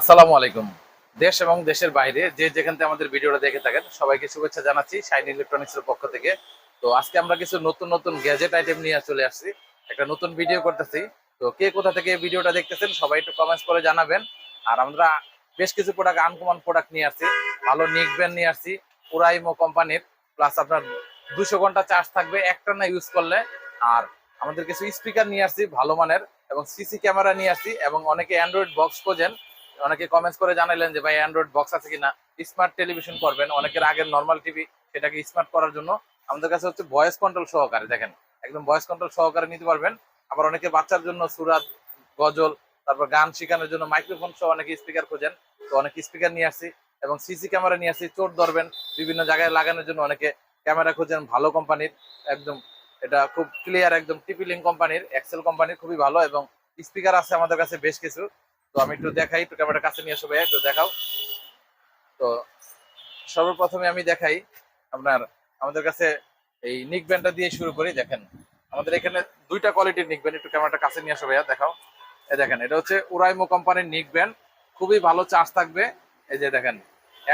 আসসালামু আলাইকুম। দেশ এবং দেশের বাইরে যে যেখান আমাদের ভিডিওটা দেখে থাকেন, সবাইকে শুভেচ্ছা জানাচ্ছি শাইন ইলেকট্রনিক্স এর পক্ষ থেকে। তো আজকে আমরা কিছু নতুন নতুন গ্যাজেট আইটেম নিয়ে চলে আসছি। একটা নতুন ভিডিও করতেছি। তো কে কোথা থেকে ভিডিওটা দেখতেছেন, সবাই একটু কমেন্টস করে জানাবেন। আর আমরা বেশ কিছু প্রোডাক্ট আনকমন প্রোডাক্ট নিয়ে আসছি। ভালো নিক ব্যান্ড নিয়ে আসছি পুরাইমো কোম্পানির প্লাস আপনার দুশো ঘণ্টা চার্জ থাকবে, একটা না ইউজ করলে। আর আমাদের কিছু স্পিকার নিয়ে আসছি, ভালো মানের। এবং সিসি ক্যামেরা নিয়ে আসছি এবং অনেকে অ্যান্ড্রয়েড বক্স খোঁজেন। অনেকে কমেন্টস করে জানালেন যে, ভাই অ্যান্ড্রয়েড বক্স আছে কিনা? স্মার্ট টেলিভিশন করবেন, অনেকের আগের নর্মাল টিভি সেটাকে স্মার্ট করার জন্য। আমাদের কাছে হচ্ছে ভয়েস কন্ট্রোল সহকারে, দেখেন, একদম ভয়েস কন্ট্রোল সহকারে নিতে পারবেন। আবার অনেকে বাচ্চার জন্য সুরাত, গজল, তারপর গান শেখানোর জন্য মাইক্রোফোন সহ অনেকে স্পিকার খোঁজেন। তো অনেক স্পিকার নিয়ে আসছি এবং সিসি ক্যামেরা নিয়ে আসছি চোট ধরবেন, বিভিন্ন জায়গায় লাগানোর জন্য অনেকে ক্যামেরা খোঁজেন, ভালো কোম্পানির একদম, এটা খুব ক্লিয়ার একদম টিপিলিং কোম্পানির এক্সেল কোম্পানির খুবই ভালো এবং স্পিকার আছে আমাদের কাছে বেশ কিছু। তো আমি একটু দেখাই, একটু ক্যামেরার কাছে নিয়ে ভাইয়া, একটু দেখাও। তো সর্বপ্রথমে আমি দেখাই আপনার, আমাদের কাছে এই নিক ব্যান্ডটা দিয়ে শুরু করি, দেখেন। আমাদের এখানে দুইটা কোয়ালিটির নিক ব্যান্ড একটু ক্যামেরাটা কাছে নিয়ে আসো ভাইয়া, দেখাও। এই দেখেন, এটা হচ্ছে উরাইমো কোম্পানির নিক ব্যান্ড খুবই ভালো চার্জ থাকবে। এই যে দেখেন,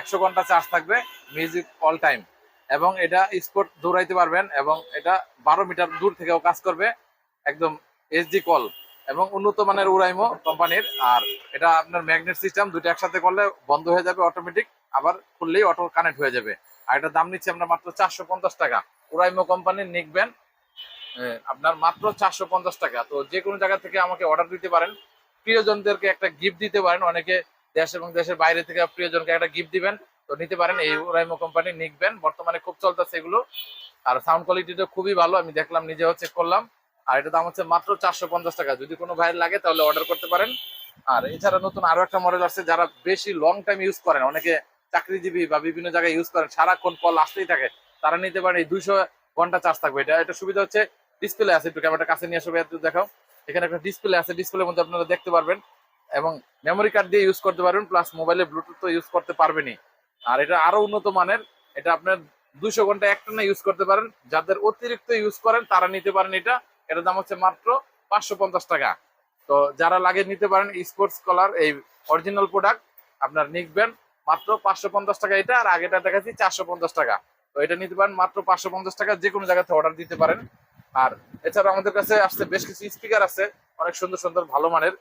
একশো ঘণ্টা চার্জ থাকবে মিউজিক অল টাইম এবং এটা স্পোর্ট দৌড়াইতে পারবেন এবং এটা বারো মিটার দূর থেকেও কাজ করবে, একদম এইচডি কল এবং উন্নত মানের উরাইমো কোম্পানির, আর এটা আপনার ম্যাগনেট সিস্টেম দুটো একসাথে করলে বন্ধ হয়ে যাবে অটোমেটিক আবার খুললেই অটো কানেক্ট হয়ে যাবে। আর এটার দাম নিচ্ছে আমরা মাত্র চারশো পঞ্চাশ টাকা। উরাইমো কোম্পানির নিকবেন আপনার মাত্র চারশো পঞ্চাশ টাকা। তো যে কোনো জায়গা থেকে আমাকে অর্ডার দিতে পারেন, প্রিয়জনদেরকে একটা গিফট দিতে পারেন। অনেকে দেশ এবং দেশের বাইরে থেকে প্রিয়জনকে একটা গিফট দিবেন, তো নিতে পারেন। এই উরাইমো কোম্পানি নিকবেন বর্তমানে খুব চলতেছে এগুলো। আর সাউন্ড কোয়ালিটিটা খুবই ভালো, আমি দেখলাম, নিজেও চেক করলাম। আর এটা দাম হচ্ছে মাত্র চারশো পঞ্চাশ টাকা। যদি কোনো ভাইয়ের লাগে তাহলে অর্ডার করতে পারেন। আর এছাড়া নতুন আরও একটা মডেল আছে যারা বেশি লং টাইম ইউজ করেন, অনেকে চাকরিজীবী বা বিভিন্ন জায়গায় ইউজ করেন, সারাক্ষণ কল আসতেই থাকে। তারা নিতে পারেন এই দুইশো ঘণ্টা চার্জ থাকবে। এটা এটা সুবিধা হচ্ছে ডিসপ্লে আছে, একটু ক্যামেরাটা কাছে নিয়ে আসবে একটু দেখাও। এখানে একটা ডিসপ্লে আছে ডিসপ্লের মধ্যে আপনারা দেখতে পারবেন। এবং মেমোরি কার্ড দিয়ে ইউজ করতে পারবেন প্লাস মোবাইলে ব্লুটুথ তো ইউজ করতে পারবেনই। আর এটা আরও উন্নত মানের, এটা আপনার দুশো ঘণ্টা একটানা ইউজ করতে পারেন। যাদের অতিরিক্ত ইউজ করেন, তারা নিতে পারেন এটা। এটার দাম হচ্ছে মাত্র পাঁচশো পঞ্চাশ টাকা। তো যারা লাগে নিতে পারেন স্পোর্টস কলার এই অরিজিনাল প্রোডাক্ট আপনার নিকবেন মাত্র পাঁচশো পঞ্চাশ টাকা এটা, আর আগেটা দেখাচ্ছি চারশো পঞ্চাশ টাকা। তো এটা নিতে পারেন মাত্র পাঁচশো পঞ্চাশ টাকা, যে কোনো জায়গাতে অর্ডার দিতে পারেন। আর এছাড়া আমাদের কাছে আসছে বেশ কিছু স্পিকার আছে, অনেক সুন্দর সুন্দর ভালো মানের।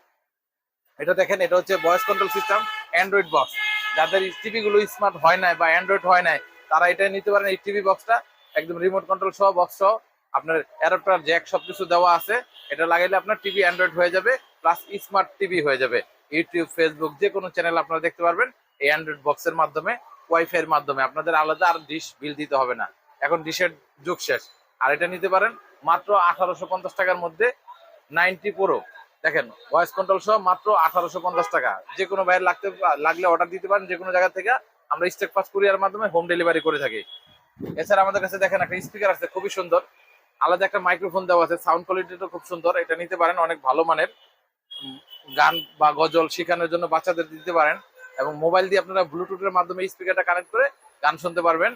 এটা দেখেন, এটা হচ্ছে voice control system Android box যাদের টিভি গুলো স্মার্ট হয় নাই বা অ্যান্ড্রয়েড হয় নাই, তারা এটা নিতে পারেন এই টিভি বক্সটা একদম রিমোট কন্ট্রোল সহ বক্স সহ। আপনার অ্যাডাপ্টার জ্যাক সবকিছু দেওয়া আছে। এটা লাগাইলে আপনার টিভি অ্যান্ড্রয়েড হয়ে যাবে, প্লাস স্মার্ট টিভি হয়ে যাবে। ইউটিউব, ফেসবুক যে কোনো চ্যানেল আপনারা দেখতে পারবেন এই অ্যান্ড্রয়েড বক্সের মাধ্যমে ওয়াইফাই এর মাধ্যমে। আপনাদের আলাদা আর ডিশ বিল দিতে হবে না। এখন ডিশের যুগ শেষ। আর এটা নিতে পারেন মাত্র আঠারোশো পঞ্চাশ টাকার মধ্যে নাইনটি প্রো। দেখেন ভয়েস কন্ট্রোল সহ মাত্র আঠারোশো পঞ্চাশ টাকা। যে কোনো বাইরে লাগতে লাগলে অর্ডার দিতে পারেন যে কোনো জায়গা থেকে। আমরা স্টেক ফাস্ট কুরিয়ার মাধ্যমে হোম ডেলিভারি করে থাকি। এছাড়া আমাদের কাছে দেখেন একটা স্পিকার আছে, খুবই সুন্দর। আলাদা একটা মাইক্রোফোন দেওয়া আছে। সাউন্ড কোয়ালিটিটা খুব সুন্দর। এটা নিতে পারেন, অনেক ভালো মানের। গান বা গজল শেখানোর জন্য বাচ্চাদের দিতে পারেন। এবং মোবাইল দিয়ে আপনারা ব্লুটুথের মাধ্যমে স্পিকারটা কানেক্ট করে গান শুনতে পারবেন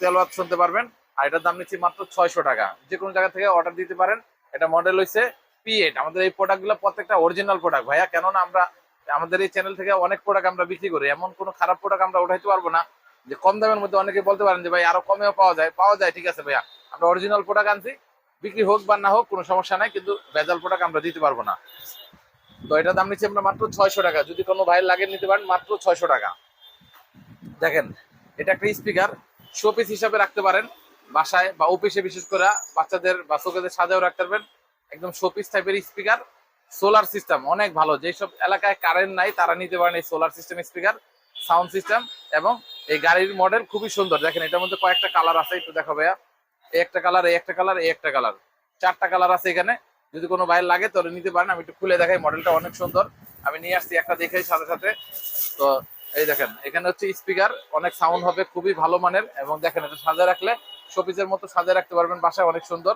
তেলওয়াত শুনতে পারবেন। আর এটার দাম নিচ্ছি মাত্র ছয়শো টাকা। যে কোনো জায়গা থেকে অর্ডার দিতে পারেন। এটা মডেল হয়েছে পি এইট আমাদের এই প্রোডাক্টগুলো প্রত্যেকটা অরিজিনাল প্রোডাক্ট ভাইয়া, কেননা আমরা, আমাদের এই চ্যানেল থেকে অনেক প্রোডাক্ট আমরা বিক্রি করি। এমন কোনো খারাপ প্রোডাক্ট আমরা উঠাইতে পারব না। যে কম দামের মধ্যে অনেকে বলতে পারেন যে, ভাই, আরও কমেও পাওয়া যায়। পাওয়া যায়, ঠিক আছে ভাইয়া। আমরা অরিজিনাল প্রোডাক্ট আনছি। বিক্রি হোক বা না হোক, কোনো সমস্যা নাই, কিন্তু ভেজাল প্রোডাক্ট আমরা দিতে পারব না। তো এটার দাম নিচ্ছি আমরা মাত্র ছয়শো টাকা। যদি কোনো ভাইয়ের লাগে নিতে পারেন, মাত্র ছয়শো টাকা। দেখেন, এটা একটা স্পিকার শোপিস হিসাবে রাখতে পারেন। বাসায় বা অফিসে বিশেষ করে বাচ্চাদের বা চোখেদের সাজাও রাখতে পারবেন। একদম শোপিস টাইপের স্পিকার সোলার সিস্টেম অনেক ভালো। যেসব এলাকায় কারেন্ট নাই, তারা নিতে পারেন এই solar system speaker sound system এবং এই গাড়ির মডেল খুবই সুন্দর। দেখেন, এটার মধ্যে কয়েকটা কালার আছে, একটু দেখো ভাইয়া। একটা কালার একটা কালার, এই একটা কালার। চারটা কালার আছে এখানে। যদি কোনো বাইরে লাগে তাহলে নিতে পারেন। আমি একটু খুলে দেখাই, মডেলটা অনেক সুন্দর। আমি নিয়ে আসছি একটা দেখেই সাথে সাথে। তো এই দেখেন, এখানে হচ্ছে স্পিকার, অনেক সাউন্ড হবে, খুবই ভালো মানের। এবং দেখেন, এটা সাজা রাখলে শোপিসের মতো সাজা রাখতে পারবেন, বাসায় অনেক সুন্দর।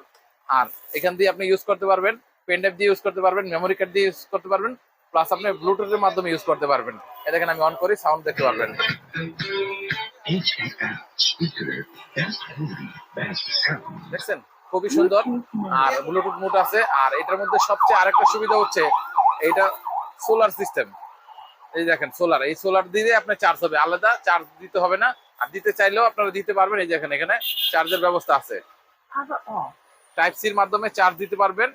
আর এখান দিয়ে আপনি ইউজ করতে পারবেন পেন ড্রাইভ দিয়ে ইউজ করতে পারবেন মেমোরি কার্ড দিয়ে ইউজ করতে পারবেন। প্লাস আপনি ব্লুটুথের মাধ্যমে ইউজ করতে পারবেন। এ দেখেন, আমি অন করি সাউন্ড দেখতে পারবেন। Sound. দেখছেন? খুবই সুন্দর। আর ব্লুটুথ মুট আছে। আর এটার মধ্যে সবচেয়ে আরেকটা সুবিধা হচ্ছে এটা সোলার সিস্টেম এই দেখেন সোলার এই সোলার দিয়ে আপনার চার্জ হবে। আলাদা চার্জ দিতে হবে না। আর দিতে চাইলেও আপনারা দিতে পারবেন। এই দেখেন, এখানে চার্জের ব্যবস্থা আছে. টাইপ সির মাধ্যমে চার্জ দিতে পারবেন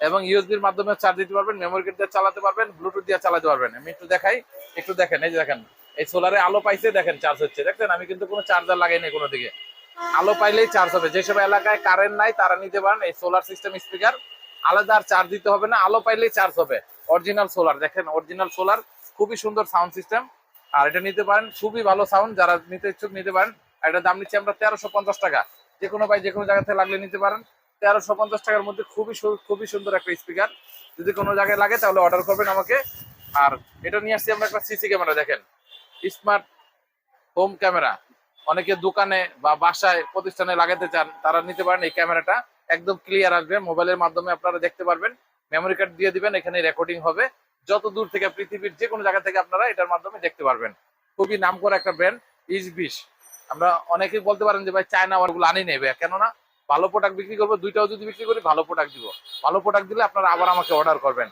এবং ইউএসবির মাধ্যমে চার্জ দিতে পারবেন। মেমোরি কার্ড দিয়ে চালাতে পারবেন। ব্লুটুথ দিয়ে চালাতে পারবেন। আমি একটু দেখাই। একটু দেখেন, এই যে দেখেন। এই সোলারে আলো পাইছে, দেখেন চার্জ হচ্ছে। দেখছেন? আমি কিন্তু কোনো চার্জার লাগাই নাই কোনো দিকে আলো পাইলেই চার্জ হবে। যেসব এলাকায় কারেন্ট নাই, তারা নিতে পারেন এই সোলার সিস্টেম স্পিকার আলাদা আর চার্জ দিতে হবে না, আলো পাইলেই চার্জ হবে। অরিজিনাল সোলার দেখেন? অরিজিনাল সোলার খুবই সুন্দর সাউন্ড সিস্টেম আর এটা নিতে পারেন, খুবই ভালো সাউন্ড যারা নিতে ইচ্ছুক নিতে পারেন। এটা দাম নিচ্ছি আমরা তেরোশো পঞ্চাশ টাকা। যে কোনো ভাই যে কোনো জায়গা থেকে লাগলে নিতে পারেন। তেরোশো পঞ্চাশ টাকার মধ্যে খুবই খুবই সুন্দর একটা স্পিকার যদি কোনো জায়গায় লাগে তাহলে অর্ডার করবেন আমাকে। আর এটা নিয়ে আসছি আমরা একটা সিসি ক্যামেরা দেখেন? Smart home camera. অনেকে দোকানে বা বাসায় প্রতিষ্ঠানে লাগাতে চান, তারা নিতে পারেন এই ক্যামেরাটা। একদম ক্লিয়ার আসবে, মোবাইলের মাধ্যমে আপনারা দেখতে পারবেন। মেমোরি কার্ড দিয়ে দিবেন, এখানে রেকর্ডিং হবে। যত দূর থেকে পৃথিবীর যে কোনো জায়গা থেকে আপনারা এটার মাধ্যমে দেখতে পারবেন। খুবই নাম করা একটা ব্র্যান্ড ইস বিশ আমরা অনেকেই বলতে পারেন যে, ভাই চায়না ওয়ারগুলো আনি নেবে কেননা, ভালো প্রোডাক্ট বিক্রি করব, দুইটাও যদি বিক্রি করি, ভালো প্রোডাক্ট দিব। ভালো প্রোডাক্ট দিলে আপনারা আবার আমাকে অর্ডার করবেন।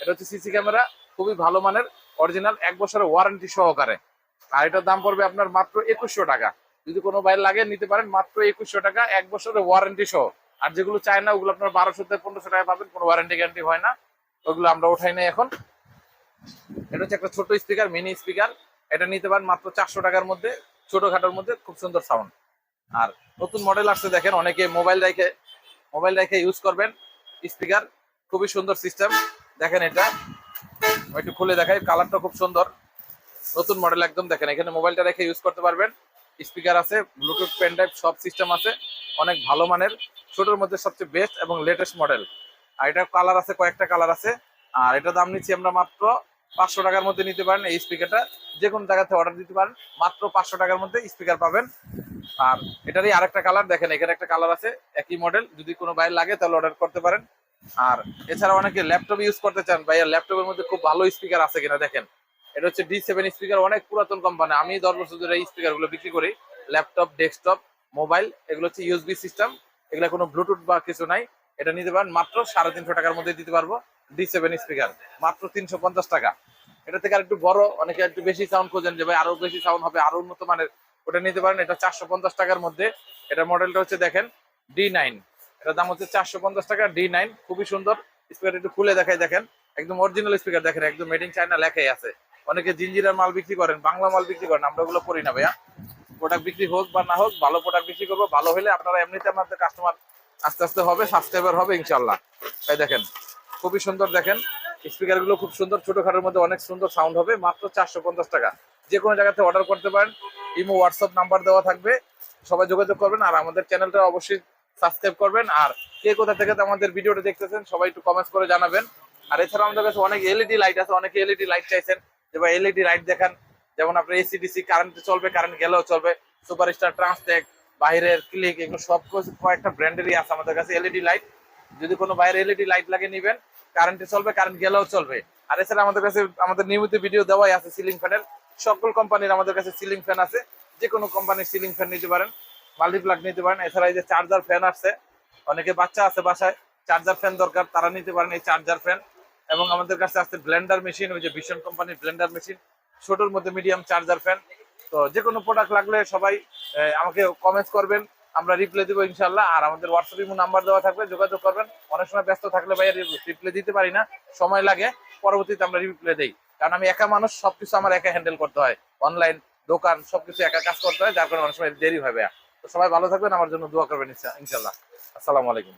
এটা হচ্ছে সিসি ক্যামেরা, খুবই ভালো মানের অরিজিনাল এক বছরের ওয়ারেন্টি সহকারে। আর এটার দাম পড়বে আপনার মাত্র একুশশো টাকা। যদি কোনো বাইরে লাগে, নিতে পারেন মাত্র একুশশো টাকা, এক বছরের ওয়ারেন্টি সহ। আর যেগুলো চায় না, ওগুলো আপনার বারোশো থেকে পনেরোশো টাকা পাবেন, কোনো ওয়ারেন্টি গ্যারান্টি হয় না। ওগুলো আমরা উঠাই নাই এখন। এটা হচ্ছে একটা ছোট স্পিকার মিনি স্পিকার এটা নিতে পারেন মাত্র চারশো টাকার মধ্যে, ছোটখাটোর মধ্যে, খুব সুন্দর সাউন্ড আর নতুন মডেল আসছে, দেখেন, অনেকে মোবাইল রেখে মোবাইল রেখে ইউজ করবেন স্পিকার খুবই সুন্দর সিস্টেম দেখেন এটা। একটু খুলে দেখাই কালারটা খুব সুন্দর। নতুন মডেল একদম দেখেন, এখানে মোবাইলটা রেখে ইউজ করতে পারবেন। স্পিকার আছে ব্লুটুথ পেন ড্রাইভ সব সিস্টেম আছে। অনেক ভালো মানের, ছোটোর মধ্যে সবচেয়ে বেস্ট এবং লেটেস্ট মডেল আর এটা কালার আছে, কয়েকটা কালার আছে। আর এটা দাম নিচ্ছি আমরা মাত্র পাঁচশো টাকার মধ্যে নিতে পারেন এই স্পিকারটা যে কোনো জায়গাতে অর্ডার দিতে পারেন, মাত্র পাঁচশো টাকার মধ্যে স্পিকার পাবেন। আর এটারই আরেকটা কালার দেখেন, এখানে একটা কালার আছে, একই মডেল যদি কোনো বাইরে লাগে, তাহলে অর্ডার করতে পারেন। আর এছাড়া অনেকে ল্যাপটপ ইউজ করতে চান, ভাইয়া ল্যাপটপের মধ্যে খুব ভালো স্পিকার আছে কিনা দেখেন। এটা হচ্ছে ডি সেভেন স্পিকার অনেক পুরাতন কোম্পানি আমি দশ বছর ধরে এই স্পিকারগুলো বিক্রি করি। ল্যাপটপ ডেস্কটপ মোবাইল এগুলো হচ্ছে ইউএসবি সিস্টেম এগুলো কোনো ব্লুটুথ বা কিছু নাই। এটা নিতে পারেন মাত্র সাড়ে তিনশো টাকার মধ্যে দিতে পারব ডি সেভেন স্পিকার মাত্র তিনশো পঞ্চাশ টাকা। এটা থেকে আর একটু বড়, অনেকে একটু বেশি সাউন্ড খোঁজেন যে ভাই আরও বেশি সাউন্ড হবে, আরও উন্নত মানের। ওটা নিতে পারেন, এটা চারশো পঞ্চাশ টাকার মধ্যে। এটা মডেলটা হচ্ছে দেখেন ডি নাইন এটার দাম হচ্ছে চারশো পঞ্চাশ টাকা ডি নাইন খুবই সুন্দর। স্পিকার একটু খুলে দেখাই দেখেন। একদম অরিজিনাল স্পিকার দেখেন, একদম মেড ইন চায়না লেখাই আছে। অনেকে জিঞ্জিরার মাল বিক্রি করেন, বাংলা মাল বিক্রি করেন, আমরা ওগুলো করি না ভাইয়া। প্রোডাক্ট বিক্রি হোক বা না হোক, ভালো প্রোডাক্ট বিক্রি করব, ভালো হলে আপনারা এমনিতে আপনাদের কাস্টমার আস্তে আস্তে হবে সাবস্ক্রাইবার হবে ইনশাল্লাহ তাই দেখেন, খুবই সুন্দর দেখেন স্পিকারগুলো খুব সুন্দর, ছোটখাটোর মধ্যে অনেক সুন্দর সাউন্ড হবে, মাত্র চারশো পঞ্চাশ টাকা। যে কোনো জায়গাতে অর্ডার করতে পারেন, ইমো হোয়াটসঅ্যাপ নাম্বার দেওয়া থাকবে, সবাই যোগাযোগ করবেন, আর আমাদের চ্যানেলটা অবশ্যই সাবস্ক্রাইব করবেন, আর কে কোথা থেকে আমাদের ভিডিওটা দেখতেছেন, সবাই একটু কমেন্টস করে জানাবেন। আর এছাড়া আমাদের কাছে অনেক এলইডি লাইট আছে, অনেকে এলইডি লাইট চাইছেন ভাই এলইডি লাইট দেখান। যেমন আপনার এসিডিসি কারেন্ট চলবে কারেন্ট গেলেও চলবে। সুপারস্টার ট্রান্সটেক বাইরের ক্লিক এগুলো সব কয়েকটা ব্র্যান্ডেরই আছে আমাদের কাছে এলইডি লাইট যদি কোনো বাইরে এলইডি লাইট লাগে নিবেন কারেন্টে চলবে কারেন্ট গেলেও চলবে। আর এছাড়া আমাদের কাছে, আমাদের নিয়মিত ভিডিও দেওয়াই আছে সিলিং ফ্যানের সকল কোম্পানির আমাদের কাছে সিলিং ফ্যান আছে। যে কোনো কোম্পানির সিলিং ফ্যান নিতে পারেন মাল্টিপ্লাগ নিতে পারেন। এছাড়া এই যে চার্জার ফ্যান আছে অনেকে বাচ্চা আছে বাসায় চার্জার ফ্যান দরকার, তারা নিতে পারেন এই চার্জার ফ্যান এবং আমাদের কাছে আছে ব্লেন্ডার মেশিন, ওই যে ভীষণ কোম্পানির ব্লেন্ডার মেশিন। ছোটোর মধ্যে মিডিয়াম চার্জার ফ্যান তো যে কোনো প্রোডাক্ট লাগলে সবাই আমাকে কমেন্টস করবেন, আমরা রিপ্লাই দেবো ইনশাল্লাহ আর আমাদের হোয়াটসঅ্যাপ নাম্বার দেওয়া থাকবে যোগাযোগ করবেন। অনেক সময় ব্যস্ত থাকলে ভাই রিপ্লাই দিতে পারি না, সময় লাগে। পরবর্তীতে আমরা রিপ্লাই দিই। কারণ আমি একা মানুষ, সবকিছু আমার একা হ্যান্ডেল করতে হয়। অনলাইন দোকান, সবকিছু একা কাজ করতে হয়। যার কারণে অনেক সময় দেরি ভাইয়া। তো সবাই ভালো থাকবেন, আমার জন্য দোয়া করবেন ইনশাল্লাহ আসসালামু আলাইকুম।